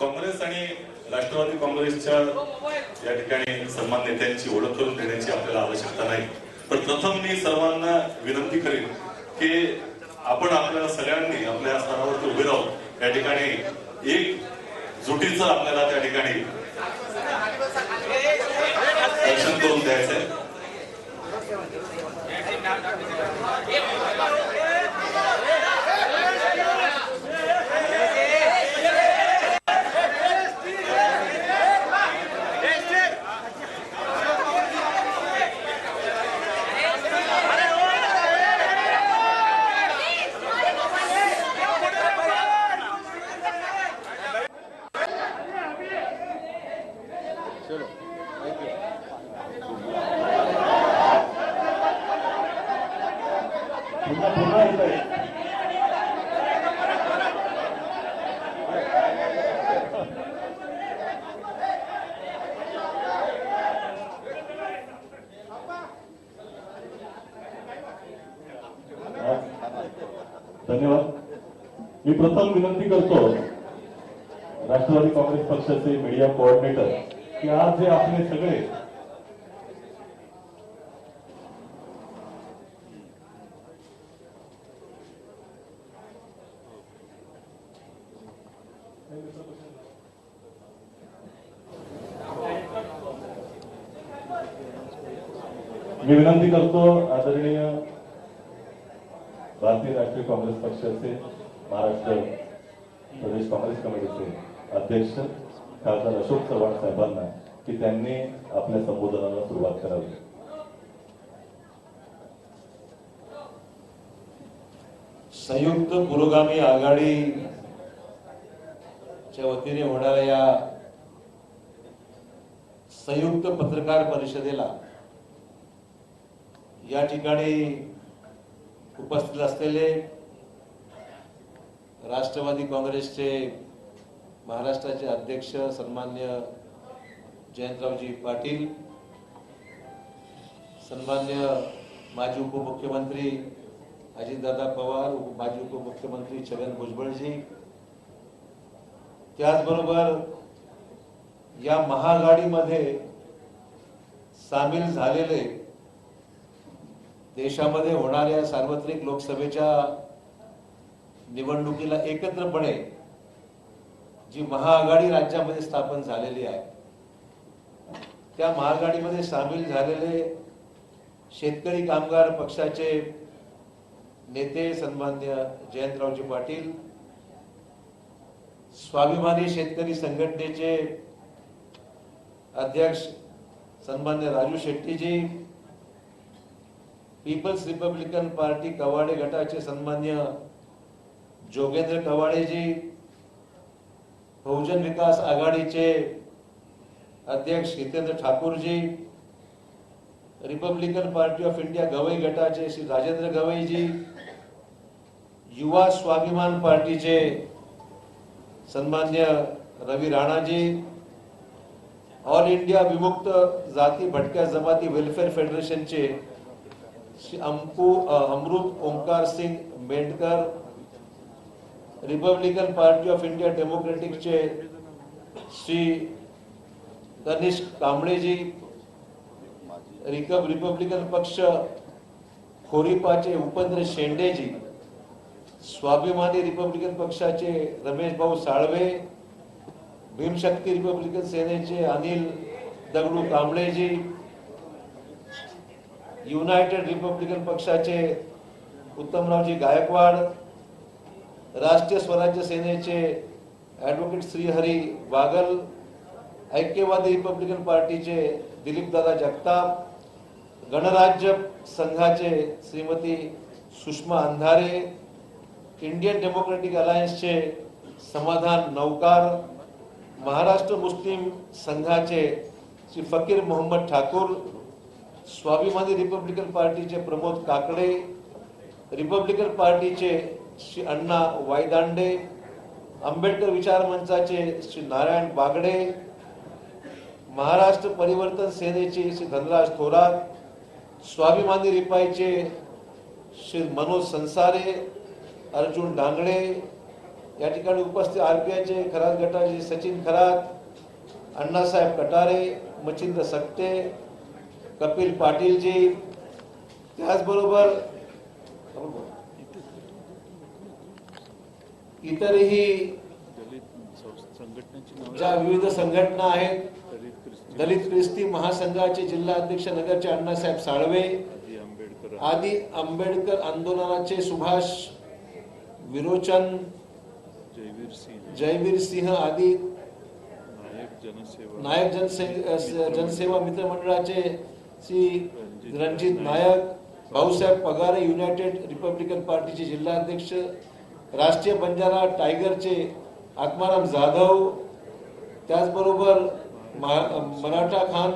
काँग्रेस आणि राष्ट्रवादी काँग्रेसच्या या ठिकाणी सन्मान नेत्यांची ओळख करून देण्याची आपल्याला आवश्यकता नाही. पण प्रथम मी सर्वांना विनंती करेन की आपण आपल्या सगळ्यांनी आपल्या स्तरावरती उभे राहून या ठिकाणी एक जुटीचं आपल्याला त्या ठिकाणी दर्शन करून द्यायचंय. आहे पुन्हा येत आहे धन्यवाद. मी प्रथम विनंती करतो राष्ट्रवादी काँग्रेस पक्षाचे मीडिया कोऑर्डिनेटर की आज हे आपले सगळे मी विनंती करतो आदरणीय भारतीय राष्ट्रीय काँग्रेस पक्षाचे महाराष्ट्र प्रदेश काँग्रेस कमिटीचे अध्यक्ष खासदार अशोक चव्हाण साहेबांना की त्यांनी आपल्या संबोधनाला सुरुवात करावी. संयुक्त पुरोगामी आघाडी च्या वतीने होणाऱ्या या संयुक्त पत्रकार परिषदेला या ठिकाणी उपस्थित असलेले राष्ट्रवादी काँग्रेसचे महाराष्ट्राचे अध्यक्ष सन्मान्य जयंतरावजी पाटील सन्मान्य माजी उपमुख्यमंत्री अजितदादा पवार माजी उपमुख्यमंत्री छगन भुजबळजी त्याचबरोबर या महागाडीमध्ये सामील झालेले देशामध्ये होणाऱ्या सार्वत्रिक लोकसभेच्या निवडणुकीला एकत्रपणे जी महाआघाडी राज्यामध्ये स्थापन झालेली आहे त्या महाआघाडीमध्ये सामील झालेले शेतकरी कामगार पक्षाचे नेते सन्मान्य जयंतरावजी पाटील स्वाभिमानी शेतकरी संघटनेचे अध्यक्ष सन्मान्य Raju Shettiji Peoples Republican Party Kawade गटाचे सन्मान्य जोगेंद्र कवाडेजी बहुजन विकास आघाडीचे अध्यक्ष Hitendra Thakurji Republican Party of India Gavai गटाचे श्री राजेंद्र गवईजी युवा स्वाभिमान पार्टीचे सन्मान्य रवी राणाजी ऑल इंडिया विमुक्त जाती भटक्या जमाती welfare फेडरेशनचे Shri Anku Amrit Onkar Singh Mendhkar Republican Party of India डेमोक्रेटिकचे Shri Ganesh Kambleji रिकब रिपब्लिकन पक्ष खोरीपाचे उपेंद्र शेंडेजी स्वाभिमानी रिपब्लिकन पक्षाचे रमेश भाऊ साळवे भीमशक्ती रिपब्लिकन सेनेचे अनिल दगडू कांबळेजी युनायटेड रिपब्लिकन पक्षाचे उत्तमरावजी गायकवाड राष्ट्रीय स्वराज्य सेनेचे ॲडव्होकेट श्रीहरी बागल ऐक्यवादी रिपब्लिकन पार्टीचे दिलीपदादा जगताप गणराज्य संघाचे श्रीमती सुषमा अंधारे इंडियन डेमोक्रेटिक अलायन्सचे समाधान नौकार महाराष्ट्र मुस्लिम संघाचे श्री फकीर मोहम्मद ठाकूर स्वाभिमानी रिपब्लिकन पार्टीचे प्रमोद काकडे रिपब्लिकन पार्टीचे श्री अण्णा वायदांडे आंबेडकर विचार मंचाचे श्री नारायण बागडे महाराष्ट्र परिवर्तन सेनेचे श्री धनराज थोरात स्वाभिमानी रिपाईचे श्री मनोज संसारे अर्जुन डांगळे या ठिकाणी उपस्थित आरपीआयचे खरात गटाचे सचिन खरात अण्णासाहेब कटारे मच्छिंद्र सक्ते कपिल पाटीलजी. त्याचबरोबर इतरही ज्या विविध संघटना आहेत दलित ख्रिस्ती क्रिस्ती महासंघाचे जिल्हा अध्यक्ष नगरचे अण्णासाहेब साळवे आंबेडकर आदी आंबेडकर आंदोलनाचे सुभाष विरोचन जयवीर सिंह। जयवीर सिंह आदी नायक जनसेवा। नायक जनसे जनसेवा मित्र मंडळाचे श्री रणजित नायक। भाऊसाहेब पगारे युनायटेड रिपब्लिकन पार्टीचे जिल्हाध्यक्ष राष्ट्रीय बंजारा टायगरचे आत्माराम जाधव त्याचबरोबर मराठा खान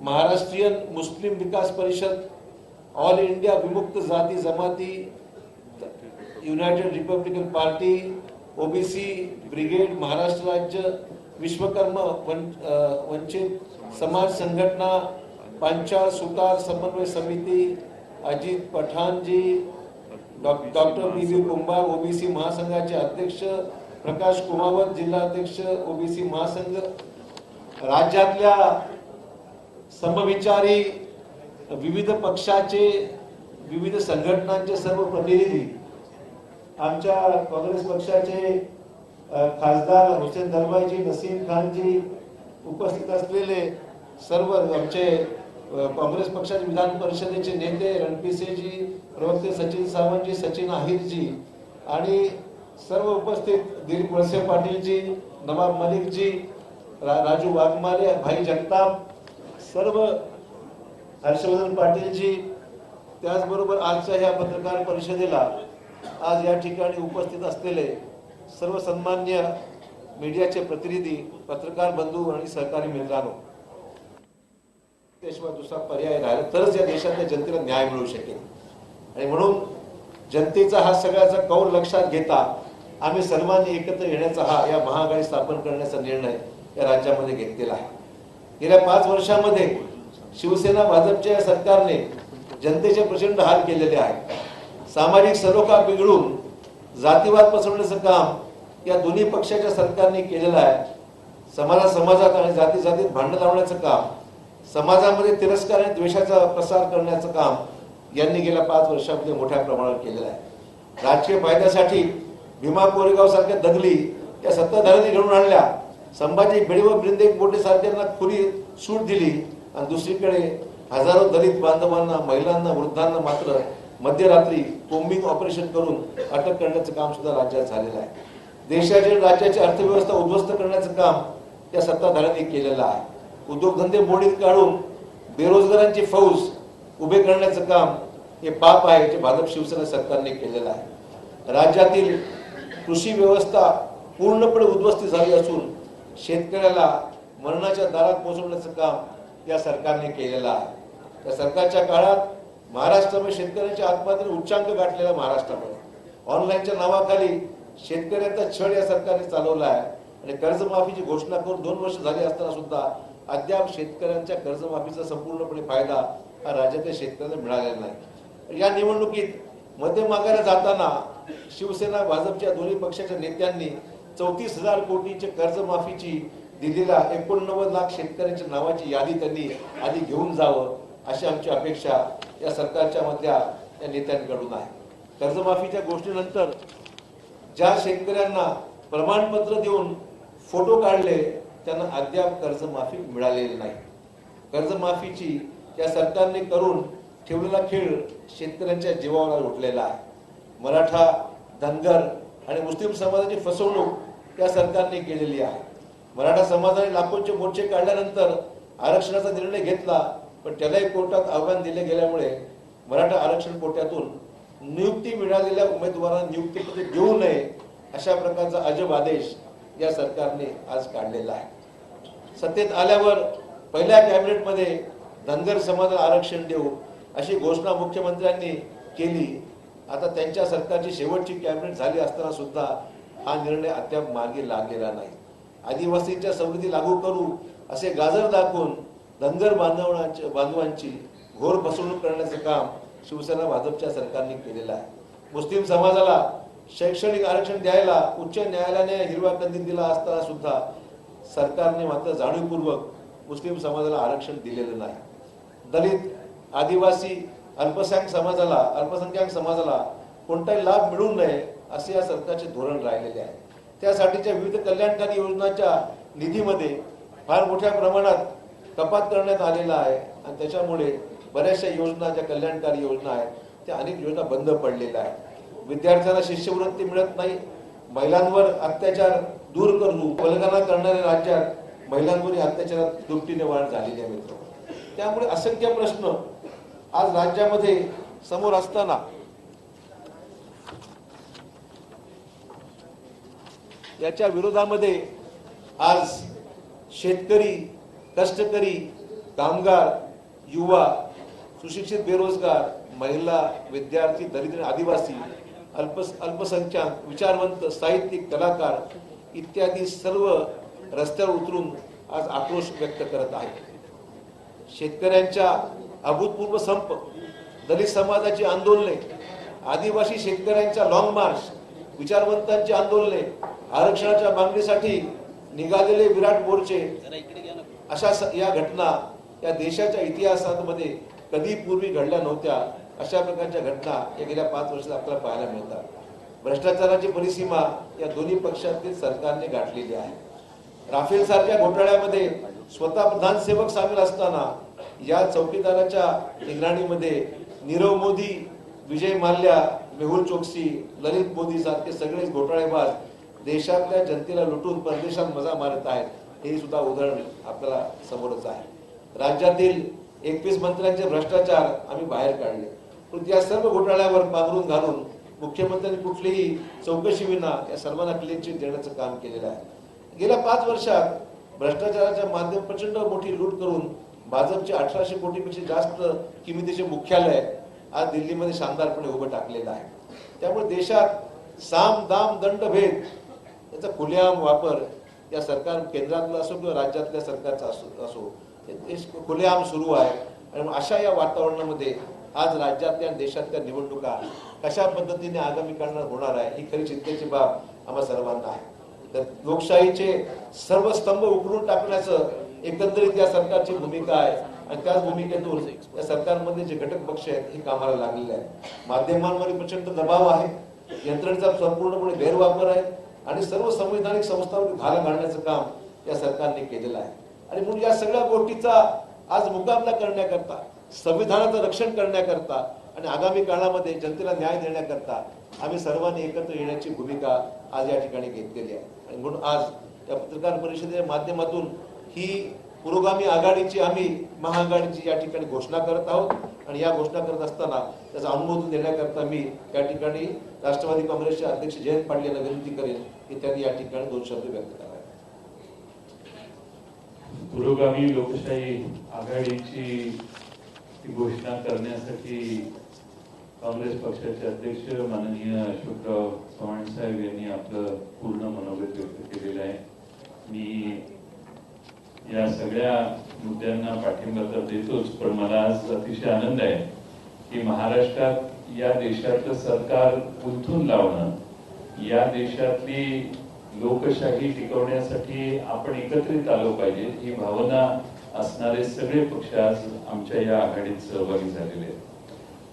महाराष्ट्रीयन मुस्लिम विकास परिषद ऑल इंडिया विमुक्त जाती जमाती United Republican Party OBC brigade Maharashtra राज्य विश्वकर्म वन वंचित समाज संघटना पांचाळ सुतार समन्वय समिती Ajit Pathanji doc- doctor B B Kumbhar OBC महासंघाचे अध्यक्ष प्रकाश कुमावत जिल्हाध्यक्ष ओबीसी महासंघ राज्यातल्या समविचारी विविध पक्षाचे विविध संघटनांचे सर्व प्रतिनिधी आमच्या काँग्रेस पक्षाचे खासदार हुसेन दरबाईजी नसीम खानजी उपस्थित असलेले सर्व आमचे काँग्रेस पक्षाचे विधान परिषदेचे नेते रणपिसेजी प्रवक्ते सचिन सावंतजी सचिन आहिरजी आणि सर्व उपस्थित दिलीप वळसे पाटीलजी नवाब मलिकजी रा, राजू वाघमारे भाई जगताप सर्व हर्षवर्धन पाटीलजी त्याचबरोबर आजच्या ह्या पत्रकार परिषदेला आज या ठिकाणी उपस्थित असलेले सर्व सन्मान्य मीडियाचे प्रतिनिधी पत्रकार बंधू आणि सहकारी मित्रांनो त्याशिवाय दुसरा पर्याय राहिला तरच या देशातल्या जनतेला न्याय मिळू शकेल. आणि म्हणून जनतेचा हा सगळ्याचा कौल लक्षात घेता आम्ही सर्वांनी एकत्र येण्याचा हा या महाआघाडी स्थापन करण्याचा निर्णय या राज्यामध्ये घेतलेला आहे. गेल्या पाच वर्षामध्ये शिवसेना भाजपच्या या सरकारने जनतेचे प्रचंड हाल केलेले आहेत सामाजिक सलोखा बिघडून जातीवाद पसरवण्याचं काम या दोन्ही पक्षाच्या सरकारने केलेलं आहे. समाजा समाजात आणि जाती जातीत भांडण लावण्याचं काम समाजामध्ये तिरस्कार आणि द्वेषाचा प्रसार करण्याचं काम यांनी गेल्या पाच वर्षामध्ये मोठ्या प्रमाणावर केलेलं आहे. राजकीय फायद्यासाठी भीमा कोरेगाव सारख्या दगली या सत्ताधाऱ्यांनी घडून आणल्या. संभाजी भिडे व ब्रिंदेक बोटे सारख्यांना खुली सूट दिली. आणि दुसरीकडे हजारो दलित बांधवांना महिलांना वृद्धांना मात्र मध्यरात्री कोम्बिंग ऑपरेशन करून अटक करण्याचं काम सुद्धा राज्यात झालेलं आहे. देशाची राज्याची अर्थव्यवस्था उद्ध्वस्त करण्याचं काम या सत्ताधाऱ्यांनी केलेलं आहे. उद्योगधंदे मोडीत काढून बेरोजगारांची फौज उभे करण्याचं काम हे पाप आहे जे भाजप शिवसेना सरकारने केलेलं आहे. राज्यातील कृषी व्यवस्था पूर्णपणे उद्ध्वस्त झाली असून शेतकऱ्याला मरणाच्या दारात पोहोचवण्याचं काम या सरकारने केलेलं आहे. त्या सरकारच्या काळात महाराष्ट्रामध्ये शेतकऱ्यांच्या आत्महत्या उच्चांक गाठलेला महाराष्ट्रामध्ये. ऑनलाईनच्या नावाखाली शेतकऱ्यांचा छळ या सरकारने चालवला आहे आणि कर्जमाफीची घोषणा करून दोन वर्ष झाली असताना सुद्धा अद्याप शेतकऱ्यांच्या कर्जमाफीचा संपूर्णपणे फायदा हा राज्यातील शेतकऱ्यांना मिळालेला नाही. या निवडणुकीत मध्य मागायला जाताना शिवसेना भाजपच्या दोन्ही पक्षाच्या नेत्यांनी चौतीस हजार कोटीच्या कर्जमाफीची दिलेल्या एकोणनव्वद लाख शेतकऱ्यांच्या नावाची यादी त्यांनी आधी घेऊन जावं अशी आमची अपेक्षा या सरकारच्या मधल्या या नेत्यांकडून आहे. कर्जमाफीच्या गोष्टीनंतर ज्या शेतकऱ्यांना प्रमाणपत्र देऊन फोटो काढले त्यांना अद्याप कर्जमाफी मिळालेली नाही. कर्जमाफीची या सरकारने करून ठेवलेला खेळ शेतकऱ्यांच्या जीवावर उठलेला आहे. मराठा धनगर आणि मुस्लिम समाजाची फसवणूक या सरकारने केलेली आहे. मराठा समाजाने लाखोंचे मोर्चे काढल्यानंतर आरक्षणाचा निर्णय घेतला पण त्यालाही कोर्टात आव्हान दिले गेल्यामुळे मराठा आरक्षण कोट्यातून नियुक्ती मिळालेल्या उमेदवारांना नियुक्तीपत्र देऊ नये अशा प्रकारचा अजब आदेश या सरकारने आज काढलेला आहे. सत्तेत आल्यावर पहिल्या कॅबिनेटमध्ये धनगर समाजाला आरक्षण देऊ अशी घोषणा मुख्यमंत्र्यांनी केली. आता त्यांच्या सरकारची शेवटची कॅबिनेट झाली असताना सुद्धा हा निर्णय अद्याप मागे लागलेला नाही. आदिवासींच्या सवलती लागू करू असे गाजर दाखवून धनगर बांधवांच्या बांधवांची घोर फसवणूक करण्याचं काम शिवसेना भाजपच्या सरकारने केलेलं आहे. मुस्लिम समाजाला शैक्षणिक आरक्षण द्यायला उच्च न्यायालयाने हिरवा कंदील दिला असताना सुद्धा सरकारने मात्र जाणीवपूर्वक मुस्लिम समाजाला आरक्षण दिलेलं नाही. दलित आदिवासी अल्पसंख्याक समाजाला अल्पसंख्याक समाजाला कोणताही लाभ मिळू नये असे या सरकारचे धोरण राहिलेले आहे. त्यासाठीच्या विविध कल्याणकारी योजनांच्या निधीमध्ये फार मोठ्या प्रमाणात कपात करण्यात आलेला आहे आणि त्याच्यामुळे बऱ्याचशा योजना ज्या कल्याणकारी योजना आहेत त्या अनेक योजना बंद पडलेल्या आहेत. विद्यार्थ्यांना शिष्यवृत्ती मिळत नाही. महिलांवर अत्याचार दूर करू पलगना करणाऱ्या राज्यात महिलांवर अत्याचारात दुपटीने वाढ झालेली आहे मित्र त्यामुळे असंख्य प्रश्न आज राज्यामध्ये समोर असताना याच्या विरोधामध्ये आज शेतकरी कष्टकरी कामगार युवा सुशिक्षित बेरोजगार महिला विद्यार्थी दरिद्र आदिवासी अल्प अल्पसंख्याक विचारवंत साहित्यिक कलाकार इत्यादी सर्व रस्त्यावर उतरून आज आक्रोश व्यक्त करत आहेत. शेतकऱ्यांच्या अभूतपूर्व संप दलित समाजाची आंदोलने आदिवासी शेतकऱ्यांच्या लॉंग मार्च विचारवंतांची आंदोलने आरक्षणाच्या मागणीसाठी निघालेले विराट मोर्चे अशा या घटना या देशाच्या इतिहासामध्ये कधी पूर्वी घडल्या नव्हत्या अशा प्रकारच्या घटना या गेल्या पाच वर्षात आपल्याला पाहायला मिळतात. भ्रष्टाचाराची परिसीमा या दोन्ही पक्षातील सरकारने गाठलेली आहे. राफेल सारख्या घोटाळ्यामध्ये स्वतः प्रधानसेवक सामील असताना या चौकीदाराच्या निगराणीमध्ये नीरव मोदी विजय माल्या मेहुल चोक्सी ललित मोदी सारखे सगळेच घोटाळेबाज देशातल्या जनतेला लुटून परदेशात मजा मारत आहेत. हे सुद्धा उदाहरण आपल्याला समोरच आहे. राज्यातील एकवीस मंत्र्यांचे भ्रष्टाचार आम्ही बाहेर काढले. पण या सर्व घोटाळ्यावर पांघरून घालून मुख्यमंत्र्यांनी कुठलीही चौकशी विना या सर्वांना क्लीन चिट देण्याचं काम केलेलं आहे. गेल्या पाच वर्षात भ्रष्टाचाराच्या माध्यम प्रचंड मोठी लूट करून भाजपचे अठराशे कोटीपेक्षा जास्त किमतीचे मुख्यालय आज दिल्लीमध्ये शानदारपणे उभं टाकलेलं आहे. त्यामुळे देशात साम दाम दंड भेद याचा खुलेआम वापर या सरकार केंद्रातलं असो किंवा राज्यातल्या सरकारचा असो असो हे खुलेआम सुरू आहे. आणि अशा या वातावरणामध्ये आज राज्यातल्या आणि देशातल्या निवडणुका कशा पद्धतीने आगामी काळात होणार आहे ही खरी चिंतेची बाब आम्हा सर्वांना आहे. तर लोकशाहीचे सर्व स्तंभ उकरून टाकण्याचं एकंदरीत या सरकारची भूमिका आहे. आणि त्याच भूमिकेतून या सरकारमध्ये जे घटक पक्ष आहेत हे कामाला लागलेले आहेत. माध्यमांवर प्रचंड दबाव आहे. यंत्रणेचा संपूर्णपणे गैरवापर आहे. आणि सर्व संवैधानिक संस्थांवर घाला घालण्याचं काम या सरकारने केलेलं आहे. आणि म्हणून या सगळ्या गोष्टीचा आज मुकाबला करण्याकरता संविधानाचं रक्षण करण्याकरता आणि आगामी काळामध्ये जनतेला न्याय देण्याकरता आम्ही सर्वांनी एकत्र येण्याची भूमिका आज या ठिकाणी घेतलेली आहे. आणि म्हणून आज या पत्रकार परिषदेच्या माध्यमातून ही पुरोगामी आघाडीची आम्ही महाआघाडीची या ठिकाणी घोषणा करत आहोत. आणि या घोषणा करत असताना त्याचं अनुमोदन देण्याकरता मी या ठिकाणी राष्ट्रवादी काँग्रेसचे अध्यक्ष जयंत पाटील यांना विनंती करेन की त्यांनी या ठिकाणी दोन शब्द व्यक्त करावे. पुरोगामी लोकशाही आघाडीची घोषणा करण्यासाठी काँग्रेस पक्षाचे अध्यक्ष माननीय अशोकराव चव्हाण साहेब यांनी आपलं पूर्ण मनोगत व्यक्त केलेलं आहे. मी या सगळ्या मुद्द्यांना पाठिंबा तर देतोच पण मला आज अतिशय आनंद आहे की महाराष्ट्रात या देशातलं सरकार उलथून लावणं या देशातली लोकशाही टिकवण्यासाठी आपण एकत्रित आलो पाहिजे ही भावना असणारे सगळे पक्ष आज आमच्या या आघाडीत सहभागी झालेले आहेत.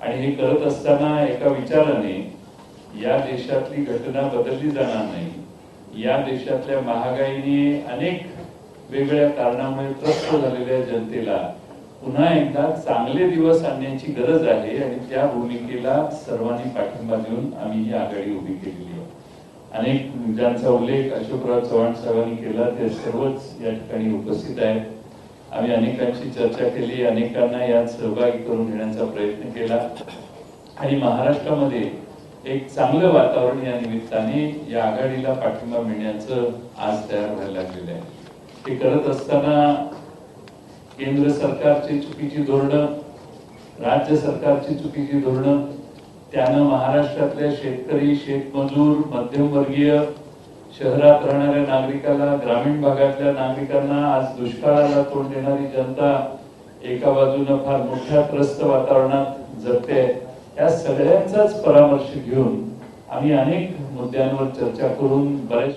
आणि हे करत असताना एका विचाराने या देशातली घटना बदलली जाणार नाही. या देशातल्या महागाईने अनेक वेगळ्या कारणामुळे त्रस्त झालेल्या जनतेला पुन्हा एकदा चांगले दिवस आणण्याची गरज आहे आणि त्या भूमिकेला सर्वांनी पाठिंबा देऊन आम्ही ही आघाडी उभी केलेली आहे. अनेक ज्यांचा उल्लेख अशोकराव चव्हाण साहेबांनी केला ते सर्वच या ठिकाणी उपस्थित आहेत. आम्ही अनेकांशी चर्चा केली अनेकांना यात सहभागी करून घेण्याचा प्रयत्न केला. आणि महाराष्ट्रामध्ये एक चांगलं वातावरण या निमित्ताने या आघाडीला पाठिंबा मिळण्याचं आज तयार व्हायला लागलेलं आहे. ते करत असताना केंद्र सरकारची चुकीची धोरणं राज्य सरकारची चुकीची धोरणं त्यानं महाराष्ट्रातल्या शेतकरी शेतमजूर मध्यमवर्गीय शहरात राहणाऱ्या नागरिकाला ग्रामीण भागातल्या नागरिकांना आज दुष्काळाला तोंड देणारी जनता एका बाजूनं फार मोठ्या त्रस्त वातावरणात जगते. या सगळ्यांचाच परामर्श घेऊन आम्ही अनेक मुद्द्यांवर चर्चा करून बरेच